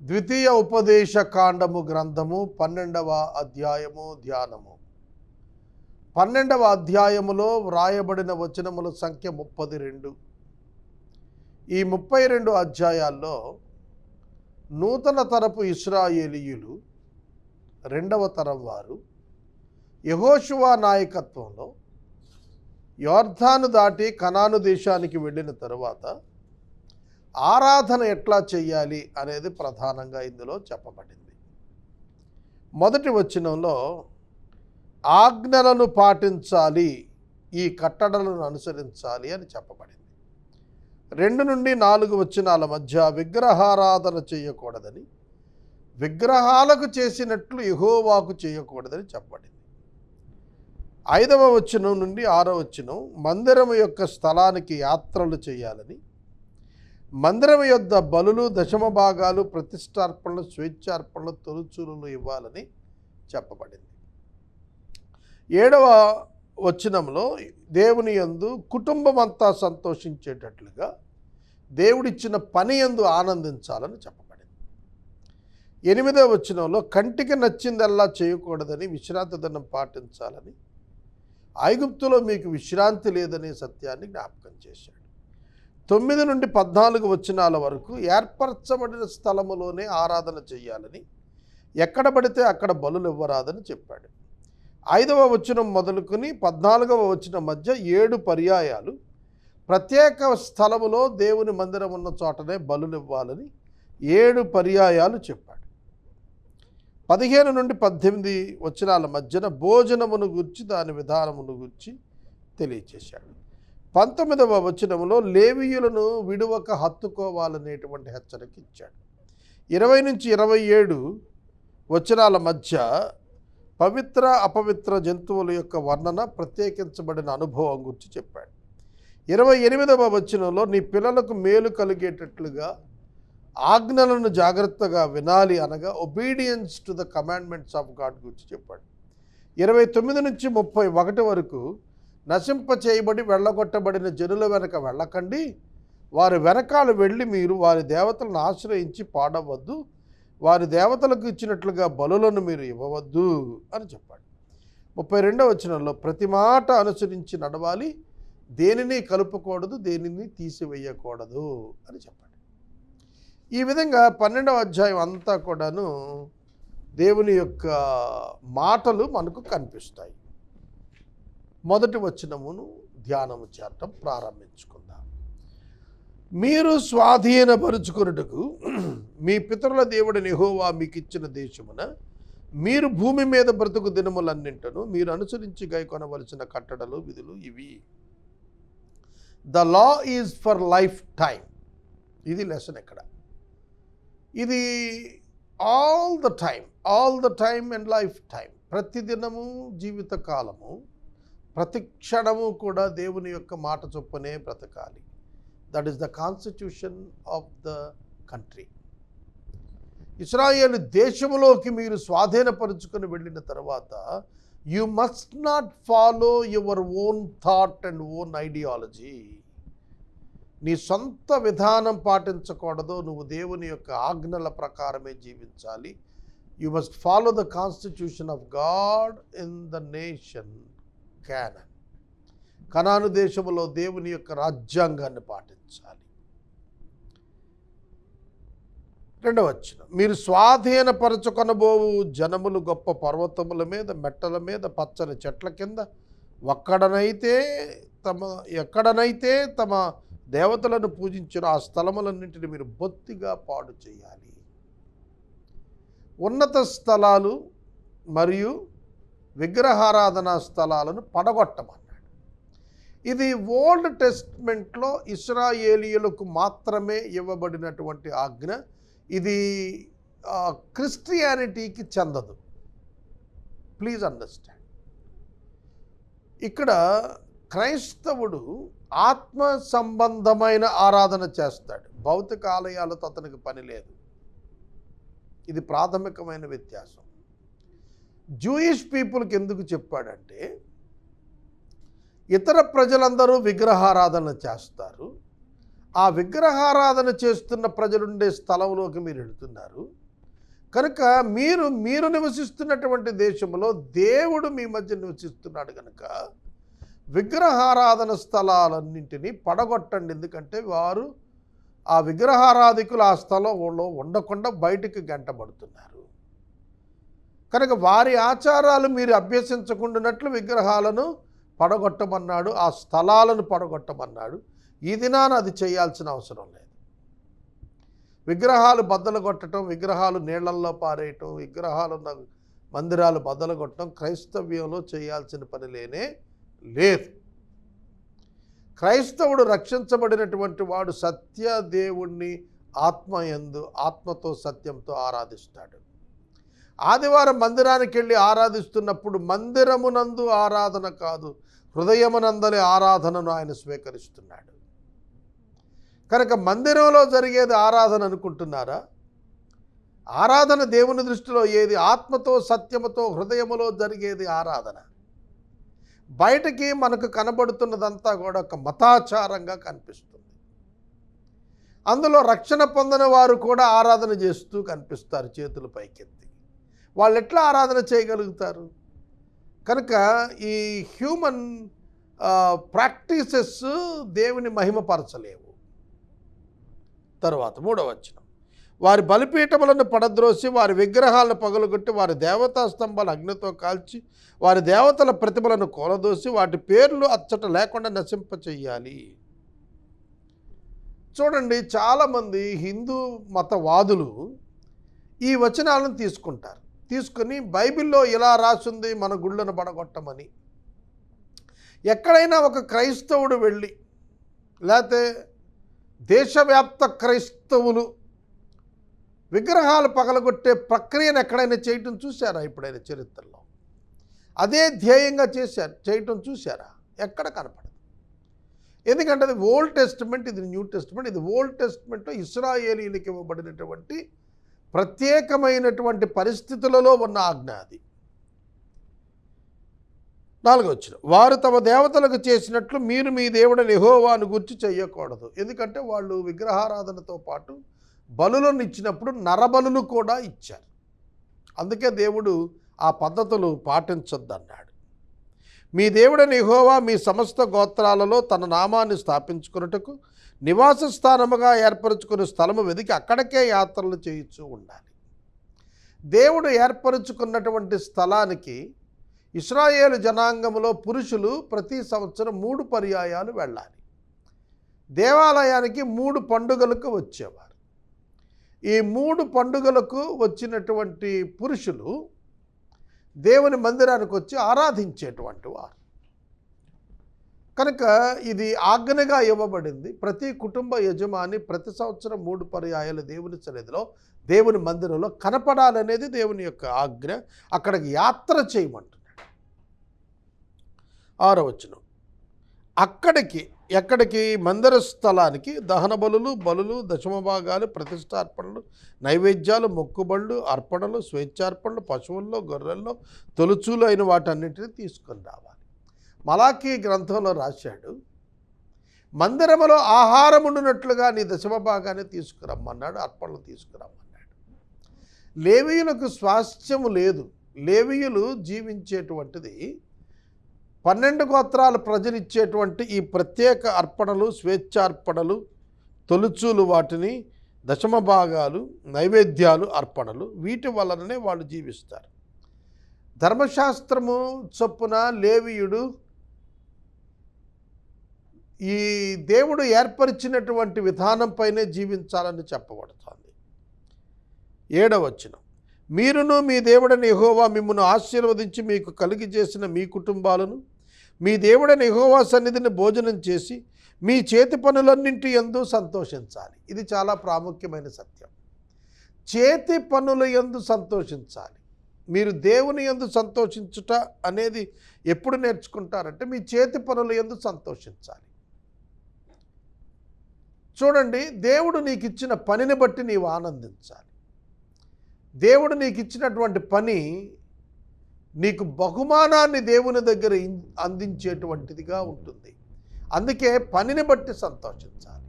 ద్వితీయ ఉపదేశ కాండము గ్రంథము పన్నెండవ అధ్యాయము ధ్యానము. పన్నెండవ అధ్యాయములో వ్రాయబడిన వచనముల సంఖ్య ముప్పది రెండు ఈ ముప్పై రెండు అధ్యాయాల్లో నూతన తరపు ఇస్రాయేలీయులు రెండవ తరం వారు యహోశువా నాయకత్వంలో యోర్ధాను దాటి కనాను దేశానికి వెళ్ళిన తరువాత ఆరాధన ఎట్లా చేయాలి అనేది ప్రధానంగా ఇందులో చెప్పబడింది. మొదటి వచనంలో ఆజ్ఞలను పాటించాలి ఈ కట్టడలను అనుసరించాలి అని చెప్పబడింది. రెండు నుండి నాలుగు వచనాల మధ్య విగ్రహారాధన చేయకూడదని విగ్రహాలకు చేసినట్లు యహోవాకు చేయకూడదని చెప్పబడింది. ఐదవ వచనం నుండి ఆరో వచనం మందిరము యొక్క స్థలానికి యాత్రలు చేయాలని మందిరం యొద్ద బలులు దశమ భాగాలు ప్రతిష్టార్పణలు స్వేచ్ఛార్పణలు తొలుచూలు ఇవ్వాలని చెప్పబడింది. ఏడవ వచనంలో దేవుని యందు కుటుంబం అంతా సంతోషించేటట్లుగా దేవుడిచ్చిన పని యందు ఆనందించాలని చెప్పబడింది. ఎనిమిదవ వచనంలో కంటికి నచ్చిందల్లా చేయకూడదని విశ్రాంతి దండం పాటించాలని ఐగుప్తులో మీకు విశ్రాంతి లేదనే సత్యాన్ని జ్ఞాపకం చేశాడు. తొమ్మిది నుండి పద్నాలుగు వచనాల వరకు ఏర్పరచబడిన స్థలములోనే ఆరాధన చేయాలని ఎక్కడ పడితే అక్కడ బలులు ఇవ్వరాదని చెప్పాడు. ఐదవ వచనం మొదలుకొని పద్నాలుగవ వచ్చిన మధ్య ఏడు పర్యాయాలు ప్రత్యేక స్థలములో దేవుని మందిరం ఉన్న చోటనే బలులు ఇవ్వాలని ఏడు పర్యాయాలు చెప్పాడు. పదిహేను నుండి పద్దెనిమిది వచనాల మధ్యన భోజనమును గుర్చి దాని విధానమును గుర్చి తెలియచేశాడు. పంతొమ్మిదవ వచనములో లేవీయులను విడువక హత్తుకోవాలనేటువంటి హెచ్చరిక ఇచ్చాడు. ఇరవై నుంచి ఇరవై ఏడు వచనాల మధ్య పవిత్ర అపవిత్ర జంతువుల యొక్క వర్ణన ప్రత్యేకించబడిన అనుభవం గురించి చెప్పాడు. ఇరవై ఎనిమిదవ వచనంలో నీ పిల్లలకు మేలు కలిగేటట్లుగా ఆజ్ఞలను జాగ్రత్తగా వినాలి అనగా obedience to the commandments of God గురించి చెప్పాడు. ఇరవై తొమ్మిది నుంచి ముప్పై ఒకటి వరకు నశింప చేయబడి వెళ్ళగొట్టబడిన జనుల వెనక వెళ్ళకండి. వారి వెనకాల వెళ్ళి మీరు వారి దేవతలను ఆశ్రయించి పాడవద్దు. వారి దేవతలకు ఇచ్చినట్లుగా బలులను మీరు ఇవ్వవద్దు అని చెప్పాడు. ముప్పై రెండవ వచనంలో ప్రతి మాట అనుసరించి నడవాలి. దేనిని కలుపుకూడదు దేనిని తీసివేయకూడదు అని చెప్పాడు. ఈ విధంగా పన్నెండవ అధ్యాయం అంతా కూడాను దేవుని యొక్క మాటలు మనకు కనిపిస్తాయి. మొదటి వచనమును ధ్యానము చేరటం ప్రారంభించుకుందాం. మీరు స్వాధీనపరుచుకున్నటకు మీ పితరుల దేవుడి నిహోవా మీకు ఇచ్చిన దేశమున మీరు భూమి మీద బ్రతుకు దినములన్నింటను మీరు అనుసరించి గైకొనవలసిన కట్టడలు విధులు ఇవి. The law is for life time ఇది లెసన్ ఇక్కడ. ఇది all the time all the time and life time ప్రతిదినము జీవిత కాలము ప్రతి క్షణము కూడా దేవుని యొక్క మాట చొప్పునే బ్రతకాలి. That is the constitution of the country Israel దేశంలోకి మీరు స్వాధీనపరుచుకొని వెళ్ళిన తర్వాత you must not follow your own thought and own ideology నీ సొంత విధానం పాటించకూడదు. నువ్వు దేవుని యొక్క ఆజ్ఞల ప్రకారమే జీవించాలి. You must follow the constitution of God in the nation Canaan కనాను దేశంలో దేవుని యొక్క రాజ్యాంగాన్ని పాటించాలి. రెండవ వచ్చిన మీరు స్వాధీనపరచుకొనబోవు జనములు గొప్ప పర్వతముల మీద మెట్టల మీద పచ్చని చెట్ల కింద ఒక్కడనైతే తమ ఎక్కడనైతే తమ దేవతలను పూజించిన ఆ స్థలములన్నింటిని మీరు బొత్తిగా పాడు చేయాలి. ఉన్నత స్థలాలు మరియు విగ్రహారాధనా స్థలాలను పడగొట్టమన్నాడు. ఇది ఓల్డ్ టెస్ట్మెంట్లో ఇస్రాయేలీయులకు మాత్రమే ఇవ్వబడినటువంటి ఆజ్ఞ. ఇది క్రిస్టియానిటీకి చెందదు. Please understand. ఇక్కడ క్రైస్తవుడు ఆత్మ సంబంధమైన ఆరాధన చేస్తాడు. భౌతిక ఆలయాలతో అతనికి పని లేదు. ఇది ప్రాథమికమైన వ్యత్యాసం. జూయిష్ పీపుల్కి ఎందుకు చెప్పాడంటే ఇతర ప్రజలందరూ విగ్రహారాధన చేస్తారు. ఆ విగ్రహారాధన చేస్తున్న ప్రజలుండే స్థలంలోకి మీరు వెళుతున్నారు. కనుక మీరు మీరు నివసిస్తున్నటువంటి దేశంలో దేవుడు మీ మధ్య నివసిస్తున్నాడు కనుక విగ్రహారాధన స్థలాలన్నింటినీ పడగొట్టండి. ఎందుకంటే వారు ఆ విగ్రహారాధికులు ఆ స్థలంలో ఉండకుండా బయటికి గంటబడుతున్నారు కనుక వారి ఆచారాలు మీరు అభ్యసించకుండానట్లు విగ్రహాలను పడగొట్టమన్నాడు ఆ స్థలాలను పడగొట్టమన్నాడు. ఈ దినాన అది చేయాల్సిన అవసరం లేదు. విగ్రహాలు బద్దలు కొట్టడం విగ్రహాలు నీళ్ళల్లో పారేయటం విగ్రహాలు ఉన్న మందిరాలు బద్దలు కొట్టడం క్రైస్తవ్యంలో చేయాల్సిన పని లేనే లేదు. క్రైస్తవుడు రక్షించబడినటువంటి వాడు సత్య దేవుణ్ణి ఆత్మయందు ఆత్మతో సత్యంతో ఆరాధిస్తాడు. ఆదివారం మందిరానికి వెళ్ళి ఆరాధిస్తున్నప్పుడు మందిరమునందు ఆరాధన కాదు హృదయమునందలి ఆరాధనను ఆయన స్వీకరిస్తున్నాడు. కనుక మందిరంలో జరిగేది ఆరాధన అనుకుంటున్నారా? ఆరాధన దేవుని దృష్టిలో ఏది? ఆత్మతో సత్యముతో హృదయములో జరిగేది ఆరాధన. బయటకి మనకు కనబడుతున్నదంతా కూడా ఒక మతాచారంగా కనిపిస్తుంది. అందులో రక్షణ పొందిన వారు కూడా ఆరాధన చేస్తూ కనిపిస్తారు చేతులు పైకెత్తి. వాళ్ళు ఎట్లా ఆరాధన చేయగలుగుతారు? కనుక ఈ హ్యూమన్ ప్రాక్టీసెస్ దేవుని మహిమపరచలేవు. తరువాత మూడవ వచనం. వారి బలిపీఠములను పడద్రోసి వారి విగ్రహాలను పగలగొట్టి వారి దేవతా స్తంభాలు అగ్నితో కాల్చి వారి దేవతల ప్రతిమలను కూలదోసి వాటి పేర్లు అచ్చట లేకుండా నశింపచేయాలి. చూడండి చాలామంది హిందూ మతవాదులు ఈ వచనాలను తీసుకుంటారు. తీసుకుని బైబిల్లో ఇలా రాసింది మన గుళ్ళను పడగొట్టమని ఎక్కడైనా ఒక క్రైస్తవుడు వెళ్ళి లేకపోతే దేశవ్యాప్త క్రైస్తవులు విగ్రహాలు పగలగొట్టే ప్రక్రియను ఎక్కడైనా చేయటం చూశారా ఇప్పుడైనా చరిత్రలో? అదే ధ్యేయంగా చేశారు చేయటం చూశారా? ఎక్కడ కనపడదు. ఎందుకంటే అది ఓల్డ్ టెస్ట్మెంట్ ఇది న్యూ టెస్ట్మెంట్ ఇది ఓల్డ్ టెస్ట్మెంట్లో ఇస్రాయేలీలకు ఇవ్వబడినటువంటి ప్రత్యేకమైనటువంటి పరిస్థితులలో ఉన్న ఆజ్ఞ అది. నాలుగో వచ్చిన వారు తమ దేవతలకు చేసినట్లు మీరు మీ దేవుడిని యెహోవాను గుర్చి చేయకూడదు ఎందుకంటే వాళ్ళు విగ్రహారాధనతో పాటు బలులను ఇచ్చినప్పుడు నరబలులు కూడా ఇచ్చారు. అందుకే దేవుడు ఆ పద్ధతులు పాటించొద్దన్నాడు. మీ దేవుడని యెహోవా మీ సమస్త గోత్రాలలో తన నామాన్ని స్థాపించుకున్నటకు నివాస స్థానముగా ఏర్పరచుకున్న స్థలము వెతికి అక్కడికే యాత్రలు చేయించు ఉండాలి. దేవుడు ఏర్పరచుకున్నటువంటి స్థలానికి ఇస్రాయేలు జనాంగంలో పురుషులు ప్రతి సంవత్సరం మూడు పర్యాయాలు వెళ్ళాలి. దేవాలయానికి మూడు పండుగలకు వచ్చేవారు. ఈ మూడు పండుగలకు వచ్చినటువంటి పురుషులు దేవుని మందిరానికి వచ్చి ఆరాధించేటువంటి వారు. కనుక ఇది ఆజ్ఞగా ఇవ్వబడింది. ప్రతి కుటుంబ యజమాని ప్రతి సంవత్సరం మూడు పర్యాయాలు దేవుని సన్నిధిలో దేవుని మందిరంలో కనపడాలనేది దేవుని యొక్క ఆజ్ఞ. అక్కడికి యాత్ర చేయమంటున్నాడు. ఆరో వచనం. అక్కడికి ఎక్కడికి? మందిర స్థలానికి దహన బలులు బలులు దశమ భాగాలు ప్రతిష్టార్పణలు నైవేద్యాలు మొక్కుబళ్ళు అర్పణలు స్వేచ్ఛార్పణలు పశువుల్లో గొర్రెల్లో తొలుచులు అయిన వాటన్నిటిని తీసుకొని రావాలి. మలాఖీ గ్రంథంలో రాశాడు మందిరములో ఆహారం ఉండినట్లుగా నీ దశమ భాగాన్ని తీసుకురమ్మన్నాడు అర్పణలు తీసుకురమ్మన్నాడు. లేవీయులకు స్వాస్థ్యము లేదు. లేవీయులు జీవించేటువంటిది పన్నెండు గోత్రాల ప్రజలు ఇచ్చేటువంటి ఈ ప్రత్యేక అర్పణలు స్వేచ్ఛార్పణలు తొలుచూలు వాటిని దశమ భాగాలు నైవేద్యాలు అర్పణలు వీటి వలననే వాళ్ళు జీవిస్తారు. ధర్మశాస్త్రము చొప్పున లేవీయుడు ఈ దేవుడు ఏర్పరిచినటువంటి విధానంపైనే జీవించాలని చెప్పబడుతోంది. ఏడవచనం మీరును మీ దేవుడని ఎహోవా మిమ్మల్ని ఆశీర్వదించి మీకు కలిగి చేసిన మీ కుటుంబాలను మీ దేవుడని ఎహోవా సన్నిధిని భోజనం చేసి మీ చేతి పనులన్నింటి ఎందు సంతోషించాలి. ఇది చాలా ప్రాముఖ్యమైన సత్యం. చేతి పనుల ఎందు సంతోషించాలి. మీరు దేవుని ఎందు సంతోషించుట అనేది ఎప్పుడు నేర్చుకుంటారంటే మీ చేతి పనుల ఎందు సంతోషించాలి. చూడండి దేవుడు నీకు ఇచ్చిన పనిని బట్టి నీవు ఆనందించాలి. దేవుడు నీకు ఇచ్చినటువంటి పని నీకు బహుమానాన్ని దేవుని దగ్గర అందించేటువంటిదిగా ఉంటుంది. అందుకే పనిని బట్టి సంతోషించాలి.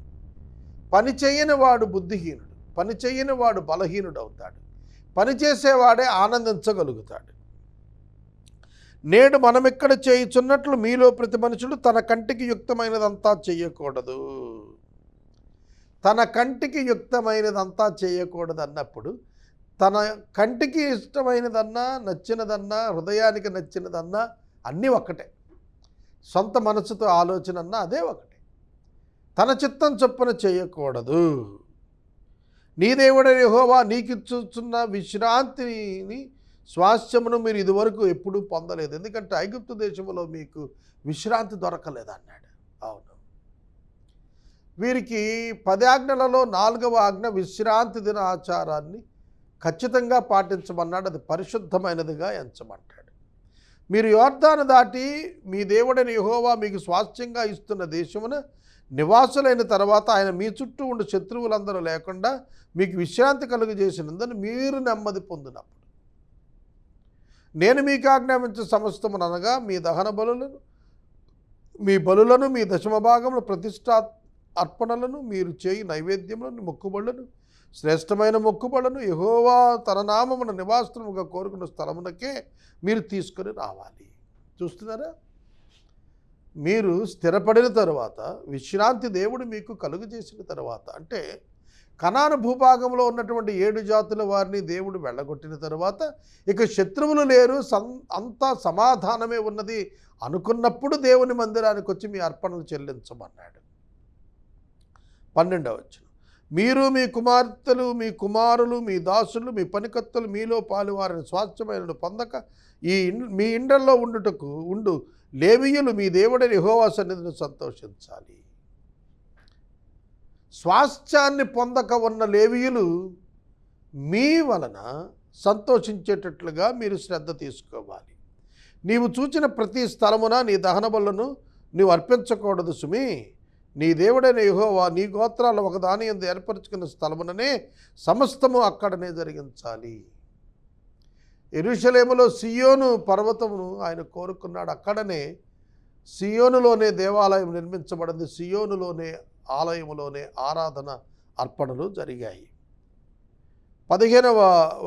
పని చేయని వాడు బుద్ధిహీనుడు పని చేయని వాడు బలహీనుడు అవుతాడు పని చేసేవాడే ఆనందించగలుగుతాడు. నేడు మనం ఇక్కడ చేయుచున్నట్లు మీలో ప్రతి మనుషుడు తన కంటికి యుక్తమైనదంతా చేయకూడదు. తన కంటికి యుక్తమైనదంతా చేయకూడదు అన్నప్పుడు తన కంటికి ఇష్టమైనదన్నా నచ్చినదన్నా హృదయానికి నచ్చినదన్నా అన్నీ ఒక్కటే. సొంత మనసుతో ఆలోచన అన్నా అదే ఒకటే. తన చిత్తం చొప్పున చేయకూడదు. నీ దేవుడని హోవా నీకిచ్చుచున్న విశ్రాంతిని స్వాస్థ్యమును మీరు ఇదివరకు ఎప్పుడూ పొందలేదు. ఎందుకంటే ఐగుప్తు దేశంలో మీకు విశ్రాంతి దొరకలేదు అన్నాడు అవును. వీరికి పది ఆజ్ఞలలో నాలుగవ ఆజ్ఞ విశ్రాంతి దిన ఆచారాన్ని ఖచ్చితంగా పాటించమన్నాడు. అది పరిశుద్ధమైనదిగా ఎంచమంటాడు. మీరు యోర్ధాను దాటి మీ దేవుడని యహోవా మీకు స్వాస్థ్యంగా ఇస్తున్న దేశమున నివాసులైన తర్వాత ఆయన మీ చుట్టూ ఉండే శత్రువులందరూ లేకుండా మీకు విశ్రాంతి కలుగజేసినందున మీరు నెమ్మది పొందినప్పుడు. నేను మీకు ఆజ్ఞాపించే సమస్తమునగా మీ దహన బలులను మీ బలులను మీ దశమ భాగంలో ప్రతిష్టాత్ అర్పణలను మీరు చేయి నైవేద్యములను మొక్కుబడులను శ్రేష్టమైన మొక్కుబడులను యహోవా తన నామమున నివాసముగా కోరుకున్న స్థలమునకే మీరు తీసుకొని రావాలి. చూస్తున్నారా? మీరు స్థిరపడిన తర్వాత విశ్రాంతి దేవుడు మీకు కలుగు చేసిన తర్వాత అంటే కనాను భూభాగంలో ఉన్నటువంటి ఏడు జాతుల వారిని దేవుడు వెళ్ళగొట్టిన తర్వాత ఇక శత్రువులు లేరు సం అంతా సమాధానమే ఉన్నది అనుకున్నప్పుడు దేవుని మందిరానికి వచ్చి మీ అర్పణలు చెల్లించమన్నాడు. పన్నెండవ వచ్చిన మీరు మీ కుమార్తెలు మీ కుమారులు మీ దాసులు మీ పనికత్తులు మీలో పాలు వారిని స్వాస్థ్యమైన పొందక ఈ మీ ఇండల్లో ఉండుటకు ఉండు. లేవీయులు మీ దేవుడని యెహోవా సన్నిధిని సంతోషించాలి. స్వాస్థ్యాన్ని పొందక ఉన్న లేవీయులు మీ వలన సంతోషించేటట్లుగా మీరు శ్రద్ధ తీసుకోవాలి. నీవు చూచిన ప్రతి స్థలమున నీ దహన నీవు అర్పించకూడదు సుమి. నీ దేవుడైన యహోవా నీ గోత్రాల ఒకదాని ఎందు ఏర్పరచుకున్న స్థలముననే సమస్తము అక్కడనే జరిగించాలి. ఎరుషలేములో సియోను పర్వతమును ఆయన కోరుకున్నాడు. అక్కడనే సియోనులోనే దేవాలయం నిర్మించబడింది. సియోనులోనే ఆలయములోనే ఆరాధన అర్పణలు జరిగాయి. పదిహేనవ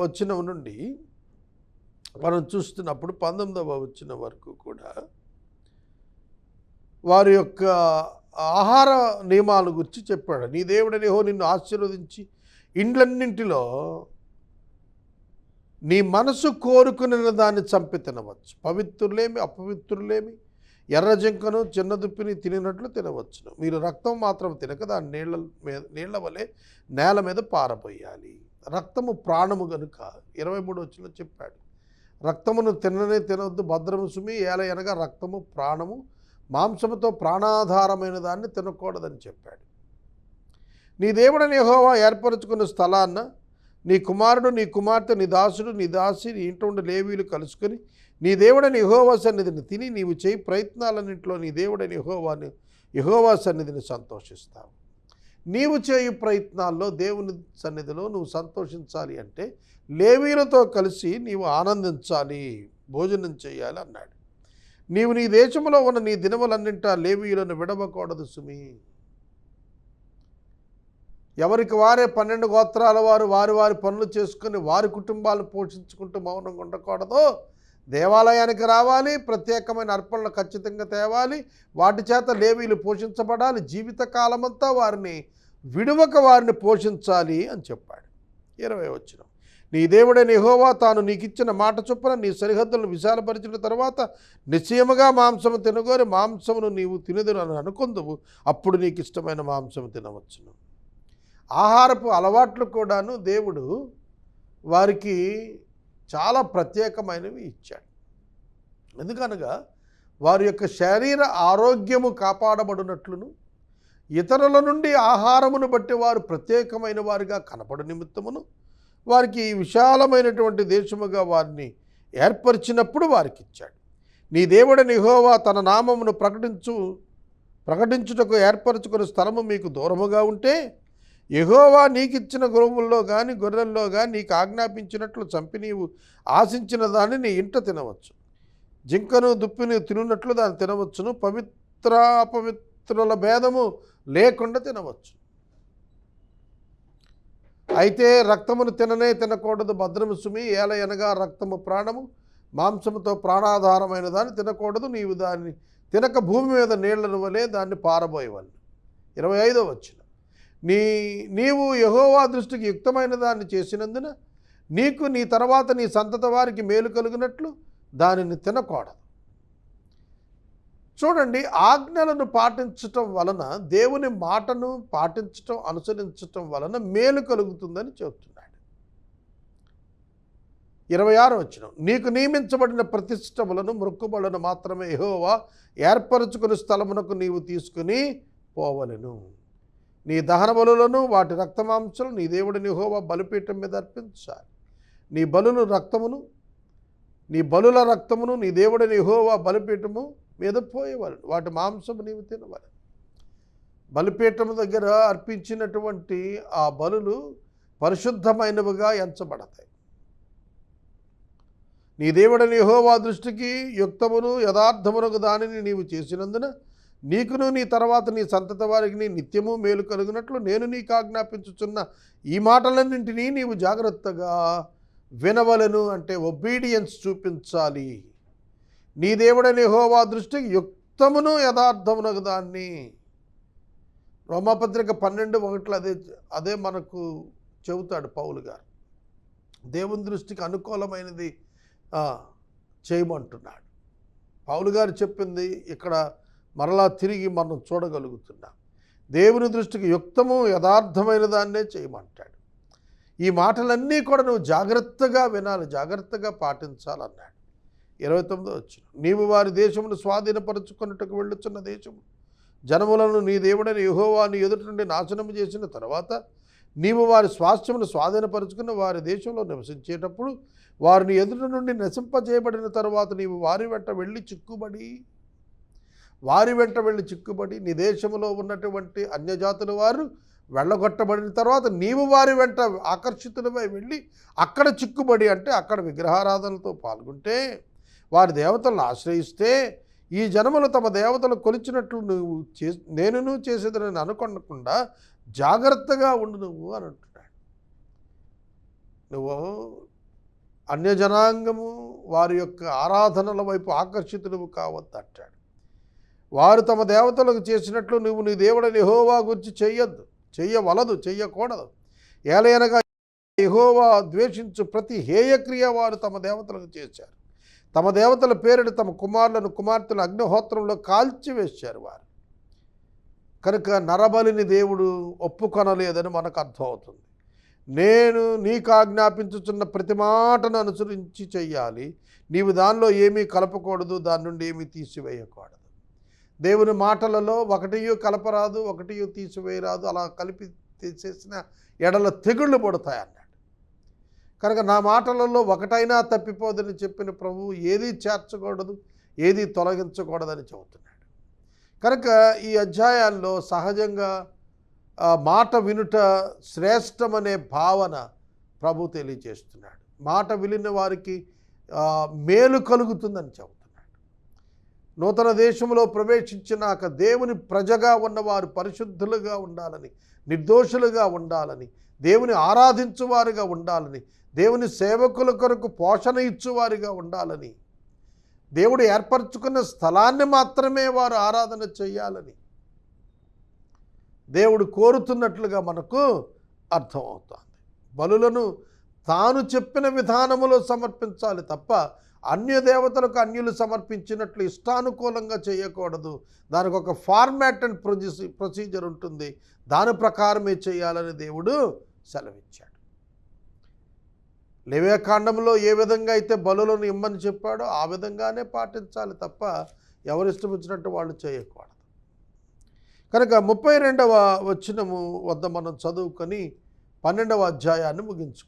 వచ్చిన నుండి మనం చూస్తున్నప్పుడు పంతొమ్మిదవ వచ్చిన వరకు కూడా వారి యొక్క ఆహార నియమాల గురించి చెప్పాడు. నీ దేవుడని హో నిన్ను ఆశీర్వదించి ఇండ్లన్నింటిలో నీ మనసు కోరుకున్న దాన్ని చంపి తినవచ్చు. పవిత్రులేమి అపవిత్రులేమి ఎర్ర జింకను చిన్న దుప్పిని తినినట్లు తినవచ్చును. మీరు రక్తం మాత్రం తినక దాని నీళ్ళ మీద నీళ్ళ వలె నేల మీద పారపోయాలి రక్తము ప్రాణము గనుక ఇరవై మూడు వచ్చిన చెప్పాడు. రక్తమును తిననే తినవద్దు భద్రము సుమి ఏల ఎనగా రక్తము ప్రాణము మాంసముతో ప్రాణాధారమైన దాన్ని తినకూడదని చెప్పాడు. నీ దేవుడని యెహోవా ఏర్పరచుకున్న స్థలాన్న నీ కుమారుడు నీ కుమార్తె నీ దాసుడు నీ దాసి నీ ఇంట్లో ఉండే లేవీలు కలుసుకొని నీ దేవుడని యహోవా సన్నిధిని తిని నీవు చేయి ప్రయత్నాలన్నింటిలో నీ దేవుడని యహోవాని యహోవా సన్నిధిని సంతోషిస్తావు. నీవు చేయు ప్రయత్నాల్లో దేవుని సన్నిధిలో నువ్వు సంతోషించాలి అంటే లేవీలతో కలిసి నీవు ఆనందించాలి భోజనం చేయాలి అన్నాడు. నీవు నీ దేశంలో ఉన్న నీ దినములన్నింటా లేవీయులను విడవకూడదు సుమి. ఎవరికి వారే పన్నెండు గోత్రాల వారు వారి వారి పనులు చేసుకుని వారి కుటుంబాలను పోషించుకుంటూ మౌనంగా ఉండకూడదు. దేవాలయానికి రావాలి ప్రత్యేకమైన అర్పణలు ఖచ్చితంగా తేవాలి వాటి చేత లేవీలు పోషించబడాలి జీవితకాలమంతా వారిని విడువక వారిని పోషించాలి అని చెప్పాడు. ఇరవై వచ్చిన నీ దేవుడైన యహోవా తాను నీకు ఇచ్చిన మాట చొప్పున నీ సరిహద్దులను విశాలపరిచిన తర్వాత నిశ్చయముగా మాంసము తినగోరి మాంసమును నీవు తినదును అని అనుకుందువు. అప్పుడు నీకు ఇష్టమైన మాంసము తినవచ్చును. ఆహారపు అలవాట్లు కూడాను దేవుడు వారికి చాలా ప్రత్యేకమైనవి ఇచ్చాడు. ఎందుకనగా వారి యొక్క శరీర ఆరోగ్యము కాపాడబడినట్లును ఇతరుల నుండి ఆహారమును బట్టి వారు ప్రత్యేకమైన వారిగా కనపడు నిమిత్తమును వారికి విశాలమైనటువంటి దేశముగా వారిని ఏర్పరిచినప్పుడు వారికి ఇచ్చాడు నీ దేవుడని యెహోవా తన నామమును ప్రకటించు ప్రకటించుటకు ఏర్పరచుకుని స్థలము మీకు దూరముగా ఉంటే ఎహోవా నీకిచ్చిన గురువుల్లో కానీ గొర్రెల్లో కానీ నీకు ఆజ్ఞాపించినట్లు చంపి నీవు ఆశించిన దాన్ని నీ ఇంట తినవచ్చు. జింకను దుప్పిని తినున్నట్లు దాన్ని తినవచ్చును. పవిత్ర అపవిత్రుల భేదము లేకుండా తినవచ్చు. అయితే రక్తమును తిననే తినకూడదు భద్రము సుమి ఏల ఎనగా రక్తము ప్రాణము మాంసముతో ప్రాణాధారమైన దాన్ని తినకూడదు నీవు దాన్ని తినక భూమి మీద నీళ్ళను వలె దాన్ని పారబోయేవాళ్ళు. ఇరవై ఐదో వచ్చిన. నీ నీవు యహోవా దృష్టికి యుక్తమైన దాన్ని చేసినందున నీకు నీ తర్వాత నీ సంతత వారికి మేలు కలిగినట్లు దానిని తినకూడదు. చూడండి ఆజ్ఞలను పాటించటం వలన దేవుని మాటను పాటించటం అనుసరించటం వలన మేలు కలుగుతుందని చెబుతున్నాడు. ఇరవై ఆరు వచ్చిన నీకు నియమించబడిన ప్రతిష్టములను మృక్కుబడులను మాత్రమే ఎహోవా ఏర్పరచుకుని స్థలమునకు నీవు తీసుకుని పోవలెను. నీ దహన బలులను వాటి రక్తమాంసలు నీ దేవుడిని హోవా బలిపీఠం మీద అర్పించాలి. నీ బలులు రక్తమును నీ బలుల రక్తమును నీ దేవుడిని హోవా బలిపీఠము మీద పోయేవాళ్ళు వాటి మాంసం నీవు తినవాలి. బలిపీఠము దగ్గర అర్పించినటువంటి ఆ బలులు పరిశుద్ధమైనవిగా ఎంచబడతాయి. నీ దేవుడని యహోవా దృష్టికి యుక్తమును యథార్థమునకు దానిని నీవు చేసినందున నీకును నీ తర్వాత నీ సంతత వారికి నీ నిత్యము మేలు కలుగునట్లు నేను నీకు ఆజ్ఞాపించుచున్న ఈ మాటలన్నింటినీ నీవు జాగ్రత్తగా వినవలను అంటే ఒబీడియన్స్ చూపించాలి. నీ దేవుడని హోవా దృష్టికి యుక్తమును యథార్థమునకు దాన్ని రోమపత్రిక పన్నెండు ఒకటిలో అదే అదే మనకు చెబుతాడు పౌలు గారు. దేవుని దృష్టికి అనుకూలమైనది చేయమంటున్నాడు. పౌలు గారు చెప్పింది ఇక్కడ మరలా తిరిగి మనం చూడగలుగుతున్నాం. దేవుని దృష్టికి యుక్తము యథార్థమైన దాన్నే చేయమంటాడు. ఈ మాటలన్నీ కూడా నువ్వు జాగ్రత్తగా వినాలి జాగ్రత్తగా పాటించాలన్నాడు. ఇరవై తొమ్మిదో వచ్చిన. నీవు వారి దేశమును స్వాధీనపరచుకున్నట్టుకు వెళ్ళొచ్చున్న దేశము. జనములను నీ దేవుడని యహోవాని ఎదుటి నుండి నాశనము చేసిన తర్వాత నీవు వారి స్వాస్థ్యమును స్వాధీనపరుచుకుని వారి దేశంలో నివసించేటప్పుడు వారిని ఎదుటి నుండి నశింపజేయబడిన తర్వాత నీవు వారి వెంట వెళ్ళి చిక్కుబడి వారి వెంట వెళ్ళి చిక్కుబడి నీ దేశంలో ఉన్నటువంటి అన్యజాతుల వారు వెళ్ళగొట్టబడిన తర్వాత నీవు వారి వెంట ఆకర్షితులపై వెళ్ళి అక్కడ చిక్కుబడి అంటే అక్కడ విగ్రహారాధనలతో పాల్గొంటే వారి దేవతలను ఆశ్రయిస్తే ఈ జనములు తమ దేవతలు కొలిచినట్లు నువ్వు చే నేనును చేసేదని అనుకోకుండా జాగ్రత్తగా ఉండు నువ్వు అని అంటున్నాడు. నువ్వు అన్యజనాంగము వారి యొక్క ఆరాధనల వైపు ఆకర్షితులు కావద్దు అంటాడు. వారు తమ దేవతలకు చేసినట్లు నువ్వు నీ దేవుడని యెహోవా గురించి చెయ్యొద్దు చెయ్యవలదు చెయ్యకూడదు. ఏలయనగా యెహోవా ద్వేషించు ప్రతి హేయక్రియ వారు తమ దేవతలకు చేశారు. తమ దేవతల పేరిట తమ కుమారులను కుమార్తెలు అగ్నిహోత్రంలో కాల్చివేశారు వారు. కనుక నరబలిని దేవుడు ఒప్పుకొనలేదని మనకు అర్థమవుతుంది. నేను నీకు ఆజ్ఞాపించుచున్న ప్రతి మాటను అనుసరించి చెయ్యాలి. నీవు దానిలో ఏమీ కలపకూడదు దాని నుండి ఏమీ తీసివేయకూడదు. దేవుని మాటలలో ఒకటియు కలపరాదు ఒకటియు తీసివేయరాదు. అలా కలిపి తీసేసిన ఎడల తెగుళ్ళు పడతాయి అన్నాడు కనుక నా మాటలలో ఒకటైనా తప్పిపోదని చెప్పిన ప్రభువు ఏది చేర్చకూడదు ఏది తొలగించకూడదని చెబుతున్నాడు. కనుక ఈ అధ్యాయాల్లో సహజంగా మాట వినుట శ్రేష్టమనే భావన ప్రభు తెలియజేస్తున్నాడు. మాట విలిన వారికి మేలు కలుగుతుందని చెబుతున్నాడు. నూతన దేశంలో ప్రవేశించినాక దేవుని ప్రజగా ఉన్నవారు పరిశుద్ధులుగా ఉండాలని నిర్దోషులుగా ఉండాలని దేవుని ఆరాధించువారుగా ఉండాలని దేవుని సేవకుల కొరకు పోషణ ఇచ్చువారిగా ఉండాలని దేవుడు ఏర్పరచుకున్న స్థలాన్ని మాత్రమే వారు ఆరాధన చేయాలని దేవుడు కోరుతున్నట్లుగా మనకు అర్థమవుతుంది. బలులను తాను చెప్పిన విధానములో సమర్పించాలి తప్ప అన్య దేవతలకు అన్యులు సమర్పించినట్లు ఇష్టానుకూలంగా చేయకూడదు. దానికి ఒక ఫార్మాట్ అండ్ ప్రొసీజర్ ఉంటుంది. దాని ప్రకారమే చేయాలని దేవుడు సెలవిచ్చాడు. లేవ్యకాండంలో ఏ విధంగా అయితే బలులను ఇమ్మని చెప్పాడో ఆ విధంగానే పాటించాలి తప్ప ఎవరిష్టం వచ్చినట్టు వాళ్ళు చేయకూడదు. కనుక ముప్పై రెండవ వచ్చినము వద్ద మనం చదువుకొని పన్నెండవ అధ్యాయాన్ని ముగించుకుంటాం